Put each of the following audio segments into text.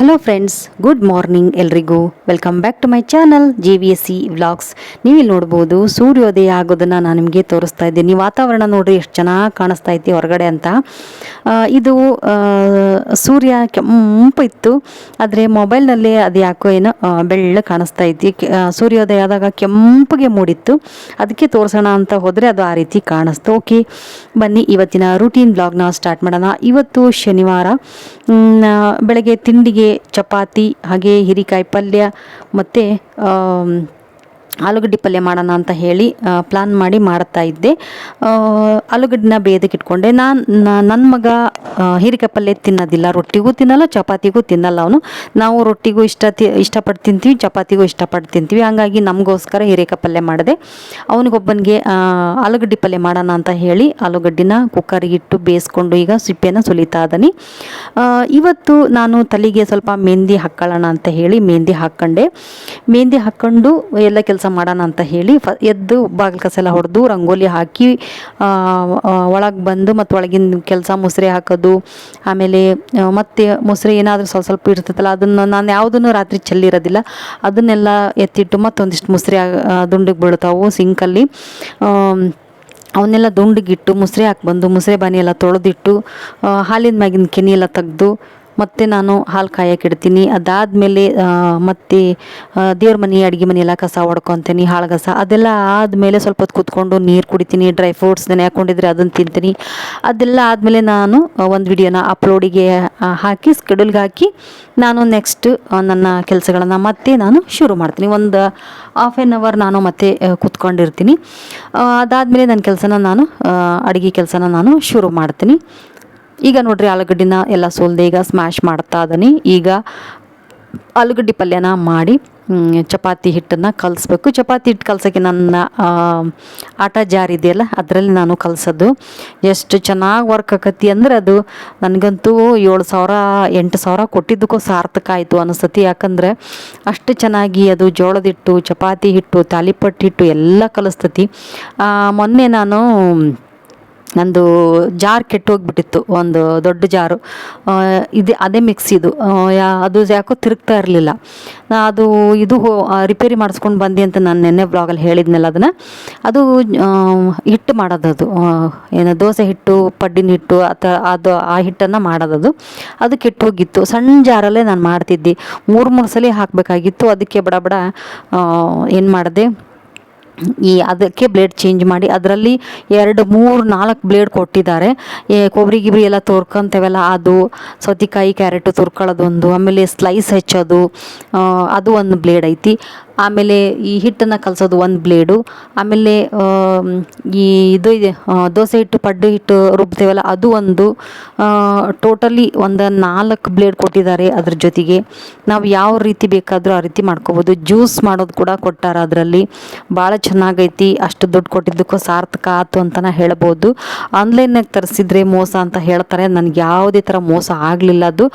Hello friends good morning ಎಲ್ರಿಗೂ. Welcome back to my channel J V S C vlogs ನೀವಿಲ್ಲಿ ನೋಡ್ಬೋದು, ಸೂರ್ಯೋದಯ ಆಗೋದನ್ನು ನಾನು ನಿಮಗೆ ತೋರಿಸ್ತಾ ಇದ್ದೀನಿ. ವಾತಾವರಣ ನೋಡ್ರಿ, ಎಷ್ಟು ಚೆನ್ನಾಗಿ ಕಾಣಿಸ್ತಾ ಐತಿ ಹೊರಗಡೆ ಅಂತ. ಇದು ಸೂರ್ಯ ಕೆಂಪು ಇತ್ತು. ಆದರೆ ಮೊಬೈಲ್ನಲ್ಲಿ ಅದು ಯಾಕೋ ಏನೋ ಬೆಳ್ಳ ಕಾಣಿಸ್ತಾ ಐತಿ ಸೂರ್ಯೋದಯ ಆದಾಗ ಕೆಂಪಗೆ ಮೂಡಿತ್ತು. ಅದಕ್ಕೆ ತೋರಿಸೋಣ ಅಂತ ಹೋದರೆ ಅದು ಆ ರೀತಿ ಕಾಣಿಸ್ತು. ಓಕೆ, ಬನ್ನಿ ಇವತ್ತಿನ ರೂಟೀನ್ ಬ್ಲಾಗ್ನ ಸ್ಟಾರ್ಟ್ ಮಾಡೋಣ. ಇವತ್ತು ಶನಿವಾರ. ಬೆಳಗ್ಗೆ ತಿಂಡಿಗೆ ಚಪಾತಿ ಹಾಗೆ ಹಿರಿಕಾಯಿ ಪಲ್ಯ ಮತ್ತು ಆಲೂಗಡ್ಡೆ ಪಲ್ಯ ಮಾಡೋಣ ಅಂತ ಹೇಳಿ ಪ್ಲಾನ್ ಮಾಡಿ ಮಾಡ್ತಾ ಇದ್ದೆ. ಆಲೂಗಡ್ಡೆನ ಬೇಯದಕ್ಕೆ ಇಟ್ಕೊಂಡೆ ನಾನು ನನ್ನ ಮಗ ಹೀರೆಕಾಯಿ ಪಲ್ಯ ತಿನ್ನೋದಿಲ್ಲ. ರೊಟ್ಟಿಗೂ ತಿನ್ನಲ್ಲ, ಚಪಾತಿಗೂ ತಿನ್ನಲ್ಲ ಅವನು. ನಾವು ರೊಟ್ಟಿಗೂ ಇಷ್ಟ ತಿ, ಇಷ್ಟಪಟ್ಟು ತಿಂತೀವಿ, ಚಪಾತಿಗೂ ಇಷ್ಟಪಟ್ಟು ತಿಂತೀವಿ. ಹಂಗಾಗಿ ನಮಗೋಸ್ಕರ ಹೀರೆಕಾಯಿ ಪಲ್ಯ ಮಾಡಿದೆ. ಅವನಿಗೊಬ್ಬನಿಗೆ ಆಲೂಗಡ್ಡೆ ಪಲ್ಯ ಮಾಡೋಣ ಅಂತ ಹೇಳಿ ಆಲೂಗಡ್ಡಿನ ಕುಕ್ಕರಿಗೆ ಇಟ್ಟು ಬೇಯಿಸ್ಕೊಂಡು ಈಗ ಸಿಪ್ಪೆನ ಸುಲಿತಾ ಇದ್ದೀನಿ. ಇವತ್ತು ನಾನು ತಲೆಗೆ ಸ್ವಲ್ಪ ಮೆಹಂದಿ ಹಾಕ್ಕೊಳ್ಳೋಣ ಅಂತ ಹೇಳಿ ಮೆಹಂದಿ ಹಾಕ್ಕೊಂಡೆ. ಮೆಹಂದಿ ಹಾಕ್ಕೊಂಡು ಎಲ್ಲ ಕೆಲಸ ಮಾಡೋಣ ಅಂತ ಹೇಳಿ ಫ, ಎದ್ದು ಬಾಗಿಲು ಕಸ ಎಲ್ಲ ಹೊಡೆದು ರಂಗೋಲಿ ಹಾಕಿ ಒಳಗೆ ಬಂದು ಮತ್ತು ಒಳಗಿನ ಕೆಲಸ ಮುಸ್ರೆ ಹಾಕೋದು, ಆಮೇಲೆ ಮತ್ತು ಮುಸ್ರೆ ಏನಾದರೂ ಸ್ವಲ್ಪ ಸ್ವಲ್ಪ ಇರ್ತೈತಲ್ಲ, ಅದನ್ನು ನಾನು ಯಾವುದನ್ನು ರಾತ್ರಿ ಚೆಲ್ಲಿರೋದಿಲ್ಲ ಅದನ್ನೆಲ್ಲ ಎತ್ತಿಟ್ಟು ಮತ್ತೊಂದಿಷ್ಟು ಮುಸ್ರೆ ದುಂಡಿಗೆ ಬೀಳ್ತಾವು ಸಿಂಕಲ್ಲಿ. ಅವನ್ನೆಲ್ಲ ದುಂಡಿಗಿಟ್ಟು ಮುಸ್ರೆ ಹಾಕಿ ಬಂದು ಮುಸ್ರೆ ಬಾನಿ ಎಲ್ಲ ತೊಳೆದಿಟ್ಟು ಹಾಲಿನ ಮ್ಯಾಗಿನ ಕೆನೆ ಎಲ್ಲ ತೆಗ್ದು ಮತ್ತೆ ನಾನು ಹಾಲು ಕಾಯಕ್ಕೆ ಇಡ್ತೀನಿ. ಅದಾದಮೇಲೆ ಮತ್ತೆ ದೇವ್ರ ಮನೆ, ಅಡುಗೆ ಮನೆ ಎಲ್ಲ ಕಸ ಹೊಡ್ಕೊತೀನಿ ಹಾಳು ಕಸ ಅದೆಲ್ಲ ಆದಮೇಲೆ ಸ್ವಲ್ಪ ಹೊತ್ತು ಕೂತ್ಕೊಂಡು ನೀರು ಕುಡಿತೀನಿ ಡ್ರೈ ಫ್ರೂಟ್ಸ್ ನೆನೆ ಹಾಕ್ಕೊಂಡಿದ್ರೆ ಅದನ್ನು ತಿಂತೀನಿ. ಅದೆಲ್ಲ ಆದಮೇಲೆ ನಾನು ಒಂದು ವಿಡಿಯೋನ ಅಪ್ಲೋಡಿಗೆ ಹಾಕಿ ಸ್ಕೆಡ್ಯೂಲ್ಗೆ ಹಾಕಿ, ನಾನು ನೆಕ್ಸ್ಟ್ ನನ್ನ ಕೆಲಸಗಳನ್ನು ಮತ್ತೆ ನಾನು ಶುರು ಮಾಡ್ತೀನಿ. ಒಂದು ಹಾಫ್ ಆ್ಯನ್ ಅವರ್ ನಾನು ಮತ್ತೆ ಕೂತ್ಕೊಂಡಿರ್ತೀನಿ. ಅದಾದಮೇಲೆ ನನ್ನ ಕೆಲಸನ ನಾನು ಅಡುಗೆ ಕೆಲಸನ ನಾನು ಶುರು ಮಾಡ್ತೀನಿ. ಈಗ ನೋಡ್ರಿ ಆಲೂಗಡ್ಡಿನ ಎಲ್ಲ ಸೋಲ್ದೆ, ಈಗ ಸ್ಮ್ಯಾಶ್ ಮಾಡ್ತಾ ಇದೀನಿ ಈಗ ಆಲೂಗಡ್ಡೆ ಪಲ್ಯನ ಮಾಡಿ ಚಪಾತಿ ಹಿಟ್ಟನ್ನು ಕಲಿಸ್ಬೇಕು. ಚಪಾತಿ ಹಿಟ್ಟು ಕಲ್ಸೋಕ್ಕೆ ನನ್ನ ಆಟ ಜಾರ್ ಇದೆಯಲ್ಲ, ಅದರಲ್ಲಿ ನಾನು ಕಲಸೋದು. ಎಷ್ಟು ಚೆನ್ನಾಗಿ ವರ್ಕ್ ಆಕತಿ ಅಂದ್ರೆ ಅದು ನನಗಂತೂ ಏಳು ಸಾವಿರ, ಎಂಟು ಸಾವಿರ ಕೊಟ್ಟಿದ್ದಕ್ಕೂ ಸಾರ್ಥಕ ಆಯಿತು ಅನಿಸ್ತತಿ. ಯಾಕಂದ್ರೆ ಅಷ್ಟು ಚೆನ್ನಾಗಿ ಅದು ಜೋಳದ ಹಿಟ್ಟು, ಚಪಾತಿ ಹಿಟ್ಟು, ತಾಲಿಪಟ್ಟು ಹಿಟ್ಟು ಎಲ್ಲ ಕಲಿಸ್ತತಿ. ಮೊನ್ನೆ ನಾನು ನಂದು ಜಾರ್ ಕೆಟ್ಟೋಗ್ಬಿಟ್ಟಿತ್ತು ಒಂದು ದೊಡ್ಡ ಜಾರು. ಇದು ಅದೇ ಮಿಕ್ಸಿದು ಆ, ಯಾ- ಅದು ಯಾಕೋ ತಿರುಗ್ತಾ ಇರಲಿಲ್ಲ. ಅದು ಇದು ಆ, ರಿಪೇರಿ ಮಾಡಿಸ್ಕೊಂಡು ಬಂದೆ ಅಂತ ನಾನು ನೆನ್ನೆ ಬ್ಲಾಗಲ್ಲಿ ಹೇಳಿದ್ನಲ್ಲ ಅದನ್ನು. ಅದು ಹಿಟ್ಟು ಮಾಡೋದದು. ಏನು ದೋಸೆ ಹಿಟ್ಟು ಪಡ್ಡಿನ ಹಿಟ್ಟು ಅಥವಾ ಅದು ಆ ಹಿಟ್ಟನ್ನು ಮಾಡೋದದು. ಅದು ಕೆಟ್ಟೋಗಿತ್ತು. ಸಣ್ಣ ಜಾರಲ್ಲೇ ನಾನು ಮಾಡ್ತಿದ್ದೆ. ಮೂರು ಮೂರು ಸಲ ಹಾಕಬೇಕಾಗಿತ್ತು. ಅದಕ್ಕೆ ಬಡ ಬಡ ಏನು ಮಾಡಿದೆ? ಈ ಅದಕ್ಕೆ ಬ್ಲೇಡ್ ಚೇಂಜ್ ಮಾಡಿ, ಅದರಲ್ಲಿ ಎರಡು, ಮೂರು, ನಾಲ್ಕು ಬ್ಲೇಡ್ ಕೊಟ್ಟಿದ್ದಾರೆ. ಏ, ಕೊಬ್ಬರಿ ಗಿಬ್ರಿ ಎಲ್ಲ ತೋರ್ಕೊಂತೇವಲ್ಲ ಅದು ಸೌತೆಕಾಯಿ, ಕ್ಯಾರೆಟು ತುರ್ಕೊಳ್ಳೋದೊಂದು ಆಮೇಲೆ ಸ್ಲೈಸ್ ಹೆಚ್ಚೋದು ಅದು ಒಂದು ಬ್ಲೇಡ್ ಐತಿ. ಆಮೇಲೆ ಈ ಹಿಟ್ಟನ್ನು ಕಲಸೋದು ಒಂದು ಬ್ಲೇಡು ಆಮೇಲೆ ಈ ಇದು ಇದೆ ದೋಸೆ ಹಿಟ್ಟು, ಪಡ್ಡು ಹಿಟ್ಟು ರುಬ್ತೇವಲ್ಲ, ಅದು ಒಂದು ಟೋಟಲಿ ಒಂದು ನಾಲ್ಕು ಬ್ಲೇಡ್ ಕೊಟ್ಟಿದ್ದಾರೆ ಅದ್ರ ಜೊತೆಗೆ. ನಾವು ಯಾವ ರೀತಿ ಬೇಕಾದರೂ ಆ ರೀತಿ ಮಾಡ್ಕೋಬೋದು. ಜ್ಯೂಸ್ ಮಾಡೋದು ಕೂಡ ಕೊಟ್ಟಾರ ಅದರಲ್ಲಿ. ಭಾಳ ಚೆನ್ನಾಗೈತಿ, ಅಷ್ಟು ದುಡ್ಡು ಕೊಟ್ಟಿದ್ದಕ್ಕೂ ಸಾರ್ಥಕ ಆಯ್ತು ಅಂತಲೇ ಹೇಳ್ಬೋದು. ಆನ್ಲೈನಾಗ ತರಿಸಿದ್ರೆ ಮೋಸ ಅಂತ ಹೇಳ್ತಾರೆ. ನನಗೆ ಯಾವುದೇ ಥರ ಮೋಸ ಆಗಲಿಲ್ಲ ಅದು.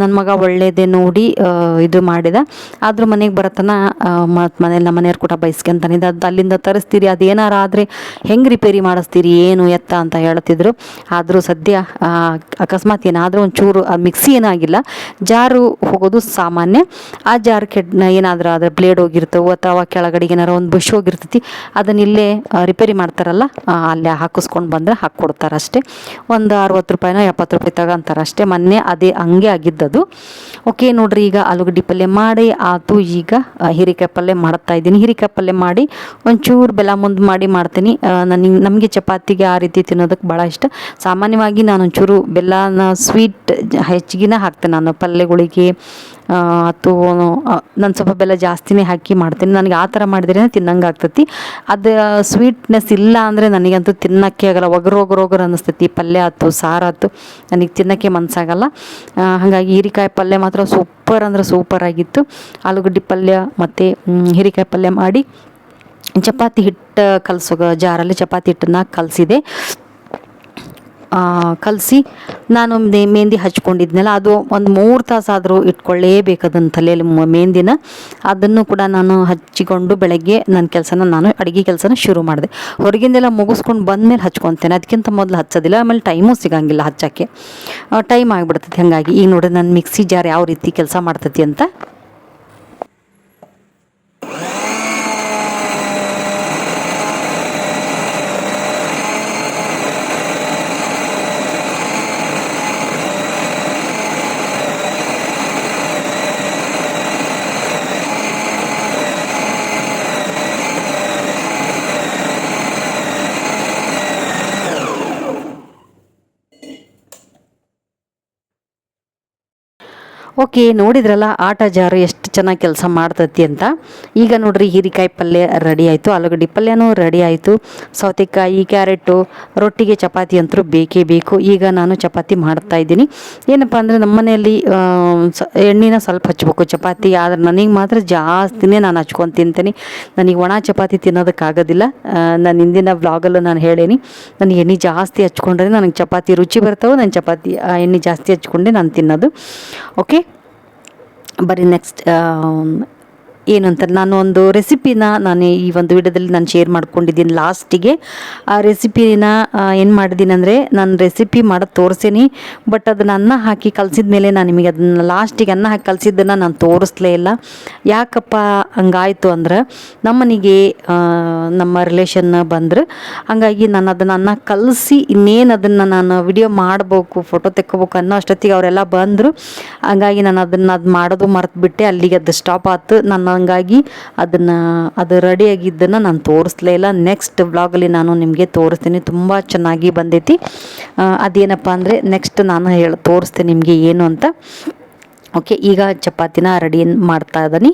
ನನ್ನ ಮಗ ಒಳ್ಳೆಯದೇ ನೋಡಿ ಇದು ಮಾಡಿದ. ಆದರೂ ಮನೆಗೆ ಬರತನ ಮತ್ತು ಮನೇಲಿ ನಮ್ಮ ಮನೆಯವ್ರು ಕೂಡ ಬೈಸ್ಕೊಂತಾನಿದ್ದ ಅದು ಅಲ್ಲಿಂದ ತರಿಸ್ತೀರಿ ಅದು ಏನಾರ ಆದರೆ ಹೆಂಗೆ ರಿಪೇರಿ ಮಾಡಿಸ್ತೀರಿ, ಏನು ಎತ್ತ ಅಂತ ಹೇಳ್ತಿದ್ರು. ಆದರೂ ಸದ್ಯ ಅಕಸ್ಮಾತ್ ಏನಾದರೂ ಒಂಚೂರು, ಆ ಮಿಕ್ಸಿ ಏನಾಗಿಲ್ಲ. ಜಾರು ಹೋಗೋದು ಸಾಮಾನ್ಯ. ಆ ಜಾರ್ ಕೆಡ್ ಏನಾದರೂ ಆದರೆ ಬ್ಲೇಡ್ ಹೋಗಿರ್ತವೆ ಅಥವಾ ಕೆಳಗಡೆಗೆ ಏನಾರು ಒಂದು ಬುಷ್ ಹೋಗಿರ್ತೈತಿ, ಅದನ್ನ ಇಲ್ಲೇ ರಿಪೇರಿ ಮಾಡ್ತಾರಲ್ಲ ಅಲ್ಲೇ ಹಾಕಿಸ್ಕೊಂಡು ಬಂದರೆ ಹಾಕ್ಕೊಡ್ತಾರೆ ಅಷ್ಟೇ ಒಂದು ಅರವತ್ತು ರೂಪಾಯಿನ ಎಪ್ಪತ್ತು ರೂಪಾಯಿ ತಗೊಂತಾರೆ ಅಷ್ಟೇ ಮೊನ್ನೆ ಅದೇ ಹಂಗೆ ಆಗಿದ್ದದು. ಓಕೆ ನೋಡ್ರಿ, ಈಗ ಆಲೂಗಡ್ಡೆ ಪಲ್ಯ ಮಾಡಿ ಆತು. ಈಗ ಹೀರೆಕಾಯಿ ಪಲ್ಯ ಮಾಡ್ತಾ ಇದ್ದೀನಿ. ಹೀರಿಕಾಯಿ ಪಲ್ಯ ಮಾಡಿ, ಒಂಚೂರು ಬೆಲ್ಲ ಮುಂದೆ ಮಾಡಿ ಮಾಡ್ತೀನಿ. ನನಗೆ ನಮಗೆ ಚಪಾತಿಗೆ ಆ ರೀತಿ ತಿನ್ನೋದಕ್ಕೆ ಭಾಳ ಇಷ್ಟ. ಸಾಮಾನ್ಯವಾಗಿ ನಾನು ಒಂಚೂರು ಬೆಲ್ಲನ ಸ್ವೀಟ್ ಹೆಚ್ಚಿಗೆನ ಹಾಕ್ತೇನೆ ನಾನು ಪಲ್ಯಗಳಿಗೆ. ಅಥವಾ ನಾನು ಸ್ವಲ್ಪ ಬೆಲ್ಲ ಜಾಸ್ತಿನೇ ಹಾಕಿ ಮಾಡ್ತೀನಿ. ನನಗೆ ಆ ಥರ ಮಾಡಿದ್ರೆ ತಿನ್ನಂಗೆ ಆಗ್ತೈತಿ ಅದು ಸ್ವೀಟ್ನೆಸ್ ಇಲ್ಲ ಅಂದರೆ ನನಗಂತೂ ತಿನ್ನೋಕ್ಕೆ ಆಗಲ್ಲ. ಒಗರು ಒಗರು ಒಗರು ಅನ್ನಿಸ್ತೈತಿ. ಪಲ್ಯ ಆಯ್ತು, ಸಾರು ಆಯ್ತು. ನನಗೆ ತಿನ್ನೋಕ್ಕೆ ಮನಸ್ಸಾಗಲ್ಲ ಹಾಗಾಗಿ ಹೀರಿಕಾಯಿ ಪಲ್ಯ ಮಾತ್ರ ಸೂಪರ್ ಅಂದ್ರೆ ಸೂಪರ್ ಆಗಿತ್ತು. ಆಲೂಗಡ್ಡೆ ಪಲ್ಯ ಮತ್ತು ಹೀರಿಕಾಯಿ ಪಲ್ಯ ಮಾಡಿ ಚಪಾತಿ ಹಿಟ್ಟು ಕಲಸೋ, ಜಾರಲ್ಲಿ ಚಪಾತಿ ಹಿಟ್ಟನ್ನು ಕಲಸಿದೆ. ಕಲಸಿ ನಾನು ಮೆಹಂದಿ ಹಚ್ಕೊಂಡಿದ್ನಲ್ಲ, ಅದು ಒಂದು ಮೂರು ತಾಸಾದರೂ ಇಟ್ಕೊಳ್ಳೇಬೇಕು ಅದನ್ನು ತಲೆಯಲ್ಲಿ ಮೆಹಂದಿನ. ಅದನ್ನು ಕೂಡ ನಾನು ಹಚ್ಚಿಕೊಂಡು ಬೆಳಗ್ಗೆ ನನ್ನ ಕೆಲಸನ ನಾನು ಅಡುಗೆ ಕೆಲಸನ ಶುರು ಮಾಡಿದೆ. ಹೊರಗಿಂದೆಲ್ಲ ಮುಗಿಸ್ಕೊಂಡು ಬಂದಮೇಲೆ ಹಚ್ಕೊತೇನೆ. ಅದಕ್ಕಿಂತ ಮೊದಲು ಹಚ್ಚೋದಿಲ್ಲ, ಆಮೇಲೆ ಟೈಮು ಸಿಗಂಗಿಲ್ಲ ಹಚ್ಚೋಕ್ಕೆ. ಟೈಮ್ ಆಗಿಬಿಡ್ತೈತೆ, ಹಾಗಾಗಿ. ಈಗ ನೋಡಿ ನನ್ನ ಮಿಕ್ಸಿ ಜಾರ್ ಯಾವ ರೀತಿ ಕೆಲಸ ಮಾಡ್ತತಿ ಅಂತ ಓಕೆ, ನೋಡಿದ್ರಲ್ಲ, ಆಟ ಜಾರು ಎಷ್ಟು ಚೆನ್ನಾಗಿ ಕೆಲಸ ಮಾಡ್ತತಿ ಅಂತ. ಈಗ ನೋಡ್ರಿ, ಹೀರಿಕಾಯಿ ಪಲ್ಯ ರೆಡಿ ಆಯಿತು, ಆಲೂಗಡ್ಡೆ ಪಲ್ಯನೂ ರೆಡಿ ಆಯಿತು. ಸೌತೆಕಾಯಿ, ಕ್ಯಾರೆಟು, ರೊಟ್ಟಿಗೆ ಚಪಾತಿ ಅಂತೂ ಬೇಕೇ ಬೇಕು. ಈಗ ನಾನು ಚಪಾತಿ ಮಾಡ್ತಾ ಇದ್ದೀನಿ. ಏನಪ್ಪ ಅಂದರೆ, ನಮ್ಮ ಮನೆಯಲ್ಲಿ ಎಣ್ಣೆನ ಸ್ವಲ್ಪ ಹಚ್ಬೇಕು. ಚಪಾತಿ ಆದ್ರೆ ನನಗೆ ಮಾತ್ರ ಜಾಸ್ತಿನೇ ನಾನು ಹಚ್ಕೊಂಡು ತಿಂತೀನಿ. ನನಗೆ ಒಣ ಚಪಾತಿ ತಿನ್ನೋದಕ್ಕಾಗೋದಿಲ್ಲ. ನಾನು ಹಿಂದಿನ ವ್ಲಾಗಲ್ಲೂ ನಾನು ಹೇಳೇನಿ. ನನಗೆ ಎಣ್ಣೆ ಜಾಸ್ತಿ ಹಚ್ಕೊಂಡ್ರೆ ನನಗೆ ಚಪಾತಿ ರುಚಿ ಬರ್ತಾವೆ, ನಾನು ಚಪಾತಿ ಎಣ್ಣೆ ಜಾಸ್ತಿ ಹಚ್ಕೊಂಡೆ ನಾನು ತಿನ್ನೋದು. ಓಕೆ? ಬರೀ ನೆಕ್ಸ್ಟ್ ಏನು ಅಂತ ನಾನು ಒಂದು ರೆಸಿಪಿನ ನಾನು ಈ ಒಂದು ವಿಡಿಯೋದಲ್ಲಿ ನಾನು ಶೇರ್ ಮಾಡ್ಕೊಂಡಿದ್ದೀನಿ ಲಾಸ್ಟಿಗೆ. ಆ ರೆಸಿಪಿನ ಏನು ಮಾಡಿದ್ದೀನಿ ಅಂದರೆ ನಾನು ರೆಸಿಪಿ ಮಾಡೋದು ತೋರಿಸೇನಿ, ಬಟ್ ಅದನ್ನ ಅನ್ನ ಹಾಕಿ ಕಲಸಿದ ಮೇಲೆ ನಾನು ನಿಮಗೆ ಅದನ್ನು ಲಾಸ್ಟಿಗೆ ಅನ್ನ ಹಾಕಿ ಕಲಸಿದ್ದನ್ನು ನಾನು ತೋರಿಸ್ಲೇ ಇಲ್ಲ. ಯಾಕಪ್ಪ ಹಂಗಾಯಿತು ಅಂದ್ರೆ ನಮ್ಮನಿಗೆ ನಮ್ಮ ರಿಲೇಷನ್ ಬಂದರು ಹಂಗಾಗಿ ನಾನು ಅದನ್ನು ಅನ್ನ ಕಲಸಿ ಇನ್ನೇನು ಅದನ್ನು ನಾನು ವಿಡಿಯೋ ಮಾಡಬೇಕು ಫೋಟೋ ತೆಕ್ಕೋಬೇಕು ಅನ್ನೋ ಅಷ್ಟೊತ್ತಿಗೆ ಅವರೆಲ್ಲ ಬಂದರು. ಹಂಗಾಗಿ ನಾನು ಅದನ್ನು ಅದು ಮಾಡೋದು ಮರೆತುಬಿಟ್ಟೆ, ಅಲ್ಲಿಗೆ ಅದು ಸ್ಟಾಪ್ ಆಯ್ತು ನಾನು ಹಂಗಾಗಿ ಅದನ್ನು, ಅದು ರೆಡಿಯಾಗಿದ್ದನ್ನು ನಾನು ತೋರಿಸ್ಲೇ ಇಲ್ಲ. ನೆಕ್ಸ್ಟ್ ವ್ಲಾಗಲ್ಲಿ ನಾನು ನಿಮಗೆ ತೋರಿಸ್ತೀನಿ. ತುಂಬ ಚೆನ್ನಾಗಿ ಬಂದೈತಿ. ಅದೇನಪ್ಪ ಅಂದರೆ ನೆಕ್ಸ್ಟ್ ನಾನು ಹೇಳಿ, ತೋರಿಸ್ತೀನಿ ನಿಮಗೆ ಏನು ಅಂತ. ಓಕೆ ಈಗ ಚಪಾತಿನ ರೆಡಿ ಮಾಡ್ತಾ ಇದ್ದೀನಿ.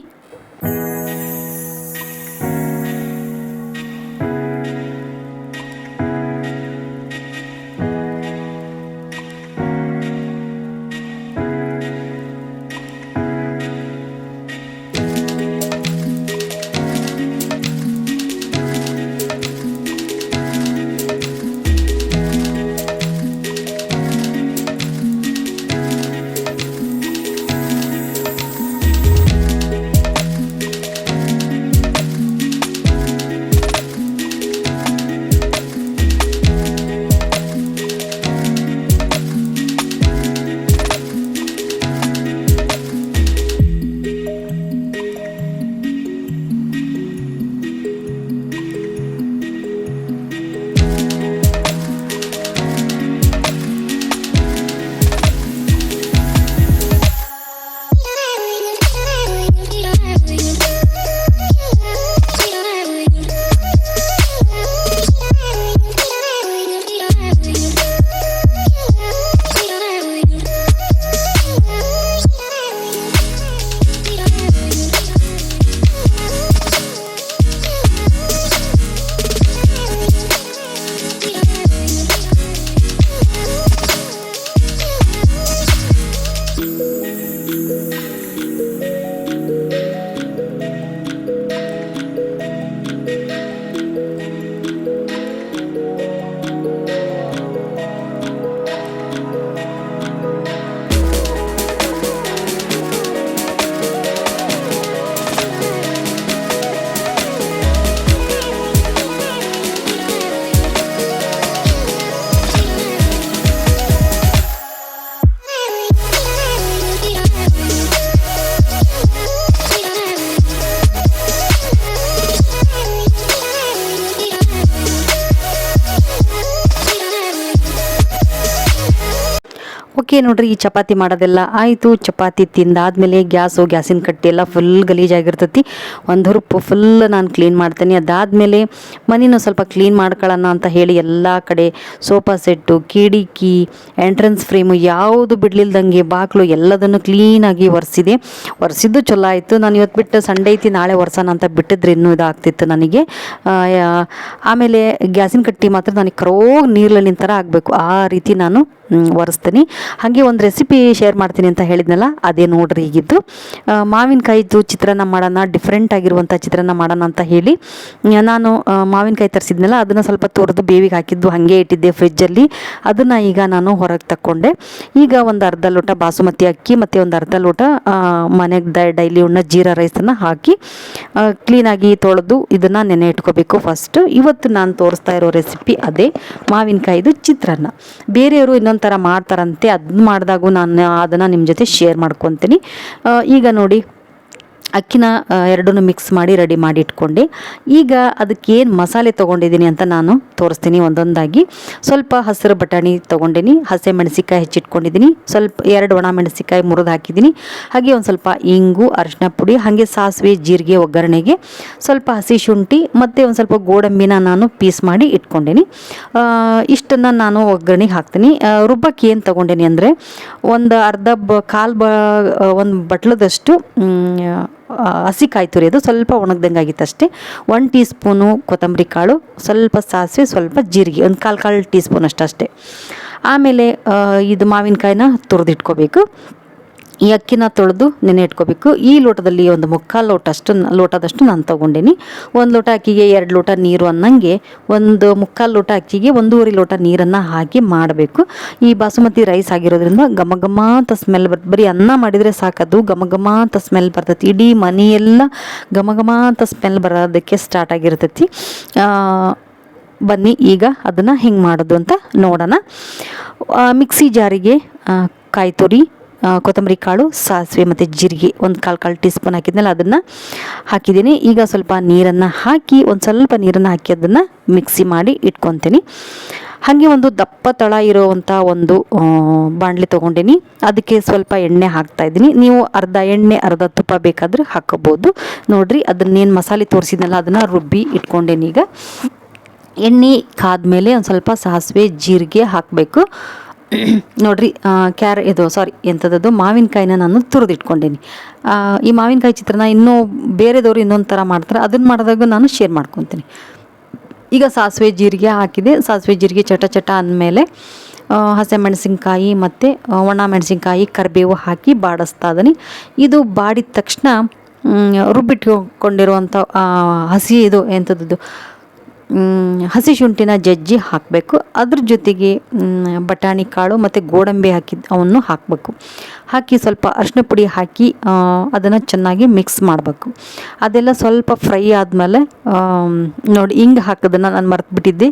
ಓಕೆ ನೋಡ್ರಿ ಈ ಚಪಾತಿ ಮಾಡೋದೆಲ್ಲ ಆಯಿತು. ಚಪಾತಿ ತಿಂದಾದ್ಮೇಲೆ ಗ್ಯಾಸು ಗ್ಯಾಸಿನ ಕಟ್ಟಿ ಎಲ್ಲ ಫುಲ್ ಗಲೀಜಾಗಿರ್ತೈತಿ. ಒಂದು ಹುರುಪು ಫುಲ್ ನಾನು ಕ್ಲೀನ್ ಮಾಡ್ತೇನೆ. ಅದಾದಮೇಲೆ ಮನೇನು ಸ್ವಲ್ಪ ಕ್ಲೀನ್ ಮಾಡ್ಕೊಳ್ಳೋಣ ಅಂತ ಹೇಳಿ ಎಲ್ಲ ಕಡೆ ಸೋಫಾ ಸೆಟ್ಟು ಕಿಡಿಕಿ ಎಂಟ್ರೆನ್ಸ್ ಫ್ರೇಮು ಯಾವುದು ಬಿಡ್ಲಿಲ್ದಂಗೆ ಬಾಗಿಲು ಎಲ್ಲದನ್ನು ಕ್ಲೀನಾಗಿ ಒರೆಸಿದೆ. ಒರೆಸಿದ್ದು ಚಲೋ ಆಯಿತು. ನಾನು ಇವತ್ತು ಬಿಟ್ಟು ಸಂಡೇ ಐತಿ, ನಾಳೆ ಒರೆಸೋಣ ಅಂತ ಬಿಟ್ಟಿದ್ರೆ ಇನ್ನೂ ಇದಾಗ್ತಿತ್ತು ನನಗೆ. ಆಮೇಲೆ ಗ್ಯಾಸಿನ ಕಟ್ಟಿ ಮಾತ್ರ ನನಗೆ ಕರೋ ನೀರಲ್ಲಿ ನಿಂತರ ಆಗಬೇಕು. ಆ ರೀತಿ ನಾನು ಒರೆಸ್ತೀನಿ. ಹಾಗೆ ಒಂದು ರೆಸಿಪಿ ಶೇರ್ ಮಾಡ್ತೀನಿ ಅಂತ ಹೇಳಿದ್ನಲ್ಲ, ಅದೇ ನೋಡ್ರಿ ಈಗಿದ್ದು ಮಾವಿನಕಾಯಿದ್ದು ಮಾವಿನಕಾಯಿದು ಚಿತ್ರಾನ್ನ ಮಾಡೋಣ ಡಿಫ್ರೆಂಟ್ ಆಗಿರುವಂಥ ಚಿತ್ರಾನ್ನ ಮಾಡೋಣ ಅಂತ ಹೇಳಿ. ನಾನು ಮಾವಿನಕಾಯಿ ತರಿಸಿದ್ನಲ್ಲ, ಅದನ್ನು ಸ್ವಲ್ಪ ತೊರೆದು ಬೇವಿಗೆ ಹಾಕಿದ್ದು ಹಾಗೆ ಇಟ್ಟಿದ್ದೆ ಫ್ರಿಜ್ಜಲ್ಲಿ ಅದನ್ನು ಈಗ ನಾನು ಹೊರಗೆ ತಕ್ಕೊಂಡೆ. ಈಗ ಒಂದು ಅರ್ಧ ಲೋಟ ಬಾಸುಮತಿ ಅಕ್ಕಿ ಮತ್ತು ಒಂದು ಅರ್ಧ ಲೋಟ ಮನೆಗೆ ಡೈಲಿ ಉಣ್ಣ ಜೀರಾ ರೈಸನ್ನು ಹಾಕಿ ಕ್ಲೀನಾಗಿ ತೊಳೆದು ಇದನ್ನು ನೆನೆ ಇಟ್ಕೋಬೇಕು ಫಸ್ಟ್ ಇವತ್ತು ನಾನು ತೋರಿಸ್ತಾ ಇರೋ ರೆಸಿಪಿ ಅದೇ ಮಾವಿನಕಾಯಿದು ಚಿತ್ರಾನ್ನ. ಬೇರೆಯವರು ಇನ್ನೊಂದು ಥರ ಮಾಡ್ತಾರಂತೆ ಅದನ್ನ ಮಾಡಿದಾಗೂ ನಾನು ಅದನ್ನು ನಿಮ್ಮ ಜೊತೆ ಶೇರ್ ಮಾಡ್ಕೊತೀನಿ. ಈಗ ನೋಡಿ ಅಕ್ಕಿನ ಎರಡನ್ನೂ ಮಿಕ್ಸ್ ಮಾಡಿ ರೆಡಿ ಮಾಡಿ ಇಟ್ಕೊಂಡು. ಈಗ ಅದಕ್ಕೆ ಏನು ಮಸಾಲೆ ತೊಗೊಂಡಿದ್ದೀನಿ ಅಂತ ನಾನು ತೋರಿಸ್ತೀನಿ ಒಂದೊಂದಾಗಿ. ಸ್ವಲ್ಪ ಹಸಿರು ಬಟಾಣಿ ತೊಗೊಂಡಿನಿ, ಹಸಿ ಮೆಣಸಿಕಾಯಿ ಹೆಚ್ಚಿಟ್ಕೊಂಡಿದ್ದೀನಿ ಸ್ವಲ್ಪ ಎರಡು ಒಣ ಮೆಣಸಿಕಾಯಿ ಮುರಿದು ಹಾಕಿದ್ದೀನಿ ಹಾಗೆ ಒಂದು ಸ್ವಲ್ಪ ಇಂಗು ಅರಿಶಿನ ಪುಡಿ, ಹಾಗೆ ಸಾಸಿವೆ, ಜೀರಿಗೆ, ಒಗ್ಗರಣೆಗೆ ಸ್ವಲ್ಪ ಹಸಿ ಶುಂಠಿ ಮತ್ತು ಒಂದು ಸ್ವಲ್ಪ ಗೋಡಂಬಿನ ನಾನು ಪೀಸ್ ಮಾಡಿ ಇಟ್ಕೊಂಡೇನಿ. ಇಷ್ಟನ್ನು ನಾನು ಒಗ್ಗರಣೆಗೆ ಹಾಕ್ತೀನಿ. ರುಬ್ಬಕ್ಕೆ ಏನು ತೊಗೊಂಡಿನಿ ಅಂದರೆ ಒಂದು ಅರ್ಧ ಬ, ಕಾಲು ಬ ಒಂದು ಬಟ್ಲದಷ್ಟು ಹಸಿ ಕಾಯಿ ತುರಿಯೋದು ಸ್ವಲ್ಪ ಒಣಗ್ದಂಗೆ ಆಗಿತ್ತು ಅಷ್ಟೇ. ಒನ್ ಟೀ ಸ್ಪೂನು ಕೊತ್ತಂಬರಿ ಕಾಳು, ಸ್ವಲ್ಪ ಸಾಸಿವೆ, ಸ್ವಲ್ಪ ಜೀರಿಗೆ, ಒಂದು ಕಾಲು ಕಾಲು ಟೀ ಸ್ಪೂನ್ ಅಷ್ಟೇ. ಆಮೇಲೆ ಇದು ಮಾವಿನಕಾಯಿನ ತುರಿದಿಟ್ಕೋಬೇಕು. ಈ ಅಕ್ಕಿನ ತೊಳೆದು ನೆನೆ ಇಟ್ಕೋಬೇಕು ಈ ಲೋಟದಲ್ಲಿ ಒಂದು ಮುಕ್ಕಾಲು ಲೋಟ ಅಷ್ಟು ಲೋಟದಷ್ಟು ನಾನು ತೊಗೊಂಡೀನಿ. ಒಂದು ಲೋಟ ಅಕ್ಕಿಗೆ ಎರಡು ಲೋಟ ನೀರು ಅನ್ನಂಗೆ ಒಂದು ಮುಕ್ಕಾಲು ಲೋಟ ಅಕ್ಕಿಗೆ ಒಂದೂವರೆ ಲೋಟ ನೀರನ್ನು ಹಾಕಿ ಮಾಡಬೇಕು. ಈ ಬಾಸುಮತಿ ರೈಸ್ ಆಗಿರೋದ್ರಿಂದ ಘಮ ಘಮ ಅಂತ ಸ್ಮೆಲ್ ಬರ್, ಬರೀ ಅನ್ನ ಮಾಡಿದರೆ ಸಾಕದು. ಘಮ ಘಮ ಅಂತ ಸ್ಮೆಲ್ ಬರ್ತೈತಿ. ಇಡೀ ಮನೆಯೆಲ್ಲ ಘಮ ಘಮ ಅಂತ ಸ್ಮೆಲ್ ಬರೋದಕ್ಕೆ ಸ್ಟಾರ್ಟ್ ಆಗಿರ್ತೈತಿ. ಬನ್ನಿ ಈಗ ಅದನ್ನು ಹೆಂಗೆ ಮಾಡೋದು ಅಂತ ನೋಡೋಣ. ಮಿಕ್ಸಿ ಜಾರಿಗೆ ಕಾಯಿ ತುರಿ ಕೊತ್ತಂಬರಿ ಕಾಳು, ಸಾಸಿವೆ ಮತ್ತು ಜೀರಿಗೆ ಒಂದು ಕಾಲು ಕಾಲು ಟೀ ಸ್ಪೂನ್ ಹಾಕಿದ್ಮೇಲೆ ಅದನ್ನು ಹಾಕಿದ್ದೀನಿ. ಈಗ ಸ್ವಲ್ಪ ನೀರನ್ನು ಹಾಕಿ, ಒಂದು ಸ್ವಲ್ಪ ನೀರನ್ನು ಹಾಕಿ ಅದನ್ನು ಮಿಕ್ಸಿ ಮಾಡಿ ಇಟ್ಕೊತೀನಿ. ಹಾಗೆ ಒಂದು ದಪ್ಪ ತಳ ಇರೋವಂಥ ಒಂದು ಬಾಣಲೆ ತೊಗೊಂಡಿನಿ. ಅದಕ್ಕೆ ಸ್ವಲ್ಪ ಎಣ್ಣೆ ಹಾಕ್ತಾ ಇದ್ದೀನಿ. ನೀವು ಅರ್ಧ ಎಣ್ಣೆ, ಅರ್ಧ ತುಪ್ಪ ಬೇಕಾದರೂ ಹಾಕೋಬೋದು ನೋಡಿರಿ, ಅದನ್ನೇನು ಮಸಾಲೆ ತೋರಿಸಿದ್ನಲ್ಲ, ಅದನ್ನು ರುಬ್ಬಿ ಇಟ್ಕೊಂಡೇನೀಗ ಎಣ್ಣೆ ಕಾದ್ಮೇಲೆ ಒಂದು ಸ್ವಲ್ಪ ಸಾಸಿವೆ, ಜೀರಿಗೆ ಹಾಕಬೇಕು. ನೋಡ್ರಿ ಕ್ಯಾರ, ಇದು ಸಾರಿ ಎಂಥದ್ದು ಮಾವಿನಕಾಯಿನ ನಾನು ತುರಿದಿಟ್ಕೊಂಡೀನಿ. ಈ ಮಾವಿನಕಾಯಿ ಚಿತ್ರನ ಇನ್ನೂ ಬೇರೆದವರು ಇನ್ನೊಂದು ಥರ ಮಾಡ್ತಾರೆ. ಅದನ್ನು ಮಾಡಿದಾಗ ನಾನು ಶೇರ್ ಮಾಡ್ಕೊತೀನಿ. ಈಗ ಸಾಸಿವೆ, ಜೀರಿಗೆ ಹಾಕಿದೆ. ಸಾಸಿವೆ, ಜೀರಿಗೆ ಚಟ ಚಟ ಅಂದಮೇಲೆ ಹಸಿಮೆಣಸಿನ್ಕಾಯಿ ಮತ್ತು ಒಣ ಮೆಣಸಿನ್ಕಾಯಿ ಕರಿಬೇವು ಹಾಕಿ ಬಾಡಿಸ್ತಾ ಇದ್ದೀನಿ ಇದು ಬಾಡಿದ ತಕ್ಷಣ ರುಬ್ಬಿಟ್ಕೊಂಡಿರುವಂಥ ಹಸಿ ಇದು ಎಂಥದ್ದು ಹಸಿ ಶುಂಠಿನ ಜಜ್ಜಿ ಹಾಕಬೇಕು. ಅದ್ರ ಜೊತೆಗೆ ಬಟಾಣಿ ಕಾಳು ಮತ್ತು ಗೋಡಂಬಿ ಹಾಕಿದ್ದು ಅವನ್ನು ಹಾಕಬೇಕು. ಹಾಕಿ ಸ್ವಲ್ಪ ಅರಿಶಿನ ಪುಡಿ ಹಾಕಿ ಅದನ್ನು ಚೆನ್ನಾಗಿ ಮಿಕ್ಸ್ ಮಾಡಬೇಕು. ಅದೆಲ್ಲ ಸ್ವಲ್ಪ ಫ್ರೈ ಆದಮೇಲೆ ನೋಡಿ, ಹಿಂಗೆ ಹಾಕೋದನ್ನು ನಾನು ಮರೆತುಬಿಟ್ಟಿದ್ದೆ.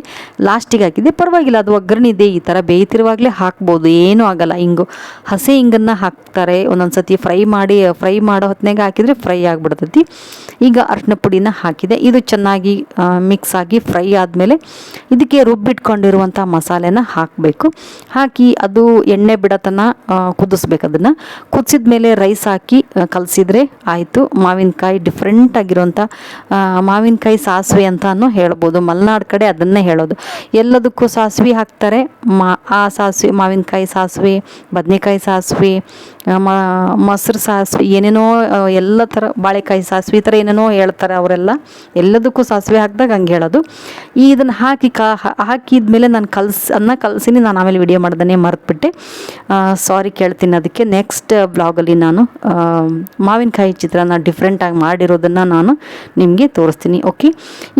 ಲಾಸ್ಟಿಗೆ ಹಾಕಿದ್ದೆ. ಪರವಾಗಿಲ್ಲ, ಅದು ಒಗ್ಗರಣೆ ಇದೆ, ಈ ಥರ ಬೇಯ್ತಿರುವಾಗಲೇ ಹಾಕ್ಬೋದು. ಏನೂ ಆಗಲ್ಲ, ಹಿಂಗು. ಹಸಿ ಹಿಂಗನ್ನು ಹಾಕ್ತಾರೆ. ಒಂದೊಂದು ಸತಿ ಫ್ರೈ ಮಾಡಿ ಫ್ರೈ ಮಾಡೋ ಹೊತ್ತಿನಾಗ ಹಾಕಿದರೆ ಫ್ರೈ ಆಗಿಬಿಡ್ತೈತಿ. ಈಗ ಅರಿಶಿನ ಪುಡಿನ ಹಾಕಿದೆ. ಇದು ಚೆನ್ನಾಗಿ ಮಿಕ್ಸ್ ಆಗಿ ಫ್ರೈ ಆದಮೇಲೆ ಇದಕ್ಕೆ ರುಬ್ಬಿಟ್ಕೊಂಡಿರುವಂಥ ಮಸಾಲೆನ ಹಾಕಬೇಕು. ಹಾಕಿ ಅದು ಎಣ್ಣೆ ಬಿಡತನ ಕುದಿಸ್ಬೇಕು ಅದನ್ನು. ಕುದಿಸಿದ ಮೇಲೆ ರೈಸ್ ಹಾಕಿ ಕಲಸಿದ್ರೆ ಆಯಿತು. ಮಾವಿನಕಾಯಿ ಡಿಫ್ರೆಂಟ್ ಆಗಿರುವಂಥ ಮಾವಿನಕಾಯಿ ಸಾಸಿವೆ ಅಂತಲೂ ಹೇಳ್ಬೋದು. ಮಲೆನಾಡು ಕಡೆ ಅದನ್ನೇ ಹೇಳೋದು. ಎಲ್ಲದಕ್ಕೂ ಸಾಸಿವೆ ಹಾಕ್ತಾರೆ. ಮಾ, ಆ ಸಾಸಿವೆ, ಮಾವಿನಕಾಯಿ ಸಾಸಿವೆ, ಬದನೆಕಾಯಿ ಸಾಸಿವೆ ಮೊಸರು ಸಾಸಿವೆ, ಏನೇನೋ ಎಲ್ಲ ಥರ ಬಾಳೆಕಾಯಿ ಸಾಸಿವೆ, ಈ ಥರ ಏನೇನೋ ಹೇಳ್ತಾರೆ ಅವರೆಲ್ಲ. ಎಲ್ಲದಕ್ಕೂ ಸಾಸಿವೆ ಹಾಕಿದಾಗ ಹಂಗೆ ಹೇಳೋದು. ಈ ಇದನ್ನು ಹಾಕಿ ಕಾ ಹಾಕಿದ್ಮೇಲೆ ನಾನು ಕಲ್ಸ್, ಅನ್ನ ಕಲಸಿನಿ, ನಾನು ಆಮೇಲೆ ವಿಡಿಯೋ ಮಾಡ್ದೇ ಮರೆತುಬಿಟ್ಟೆ. ಸಾರಿ ಕೇಳ್ತೀನಿ ಅದಕ್ಕೆ. ನೆಕ್ಸ್ಟ್ ಬ್ಲಾಗಲ್ಲಿ ನಾನು ಮಾವಿನಕಾಯಿ ಚಿತ್ರಾನ್ನ ಡಿಫ್ರೆಂಟಾಗಿ ಮಾಡಿರೋದನ್ನು ನಾನು ನಿಮಗೆ ತೋರಿಸ್ತೀನಿ ಓಕೆ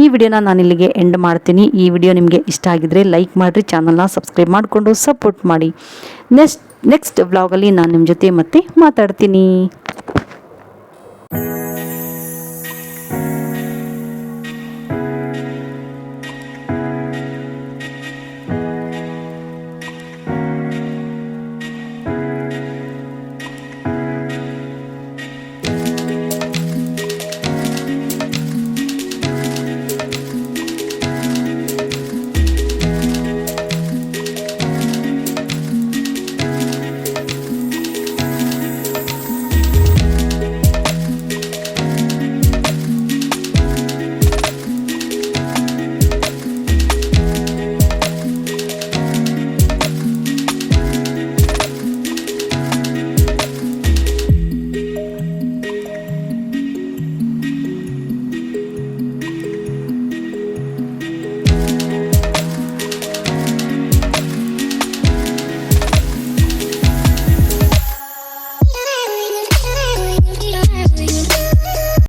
ಈ ವಿಡಿಯೋನ ನಾನು ಇಲ್ಲಿಗೆ ಎಂಡ್ ಮಾಡ್ತೀನಿ. ಈ ವಿಡಿಯೋ ನಿಮಗೆ ಇಷ್ಟ ಆಗಿದ್ರೆ ಲೈಕ್ ಮಾಡಿರಿ ಚಾನಲ್ನ ಸಬ್ಸ್ಕ್ರೈಬ್ ಮಾಡಿಕೊಂಡು ಸಪೋರ್ಟ್ ಮಾಡಿ. ನೆಕ್ಸ್ಟ್ ನೆಕ್ಸ್ಟ್ ವ್ಲಾಗಲ್ಲಿ ನಾನು ನಿಮ್ಮ ಜೊತೆ ಮತ್ತೆ ಮಾತಾಡ್ತೀನಿ.